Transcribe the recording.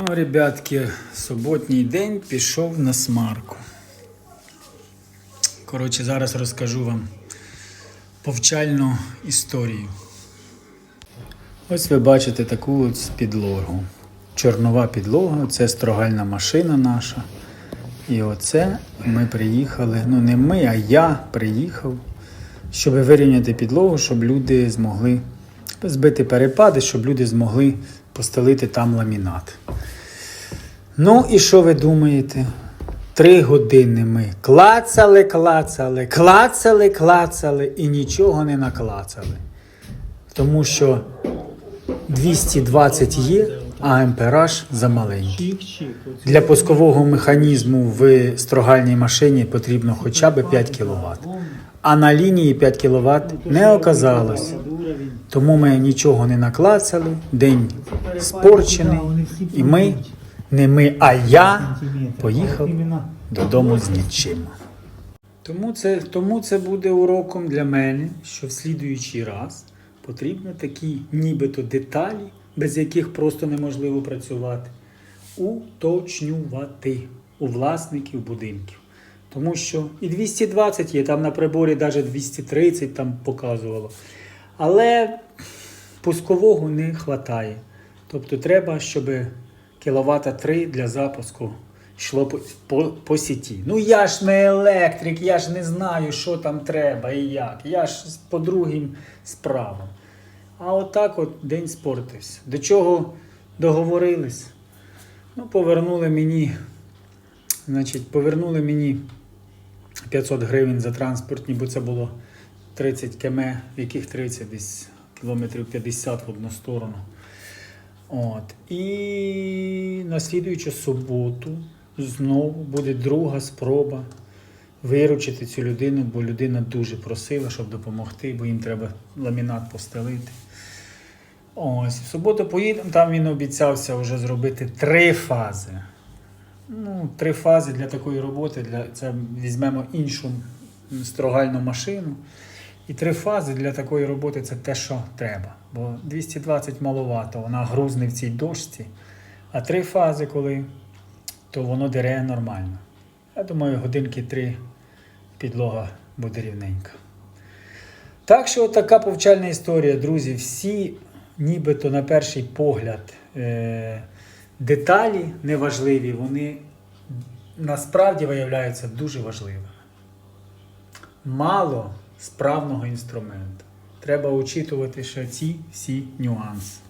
Ну, ребятки, суботній день пішов на смарку. Коротше, зараз розкажу вам повчальну історію. Ось ви бачите таку от підлогу. Чорнова підлога, це строгальна машина наша. І оце ми приїхали. Ну, не ми, а я приїхав, щоб вирівняти підлогу, щоб люди змогли збити перепади, щоб люди змогли постелити там ламінат. Ну і що ви думаєте? Три години ми клацали, клацали, клацали, клацали і нічого не наклацали. Тому що 220 є, а ампераж замаленький. Для пускового механізму в строгальній машині потрібно хоча б 5 кВт. А на лінії 5 кВт не оказалось. Тому ми нічого не наклацали, день спорчений, і ми, не ми, а я поїхав додому з нічим. Тому це, тому це буде уроком для мене, що в слідуючий раз потрібно такі нібито деталі, без яких просто неможливо працювати, уточнювати у власників будинків. Тому що і 220 є, там на приборі навіть 230 там показувало. Але пускового не вистачає. Тобто треба, щоб кіловата 3 для запуску йшло по, по, по сіті. Ну я ж не електрик, я ж не знаю, що там треба і як. Я ж по другим справам. А отак от день спортився. До чого договорились? Ну, повернули мені, значить, повернули мені 500 гривень за транспортні, бо це було 30 км, в яких 30 десь кілометрів 50 в одну сторону. От. І на слідуючу суботу знову буде друга спроба виручити цю людину, бо людина дуже просила, щоб допомогти, бо їм треба ламінат постелити. Ось, в суботу поїдемо, там він обіцявся вже зробити три фази. Ну, три фази для такої роботи. Для, це візьмемо іншу строгальну машину. І три фази для такої роботи це те, що треба. Бо 220 маловато, вона грузне в цій дошці. А три фази, коли, то воно дере нормально. Я думаю, годинки три підлога буде рівненька. Так що така повчальна історія, друзі. Всі, нібито на перший погляд, е- деталі неважливі, вони насправді виявляються дуже важливими. Мало справного інструмента. Треба учитувати ще ці всі нюанси.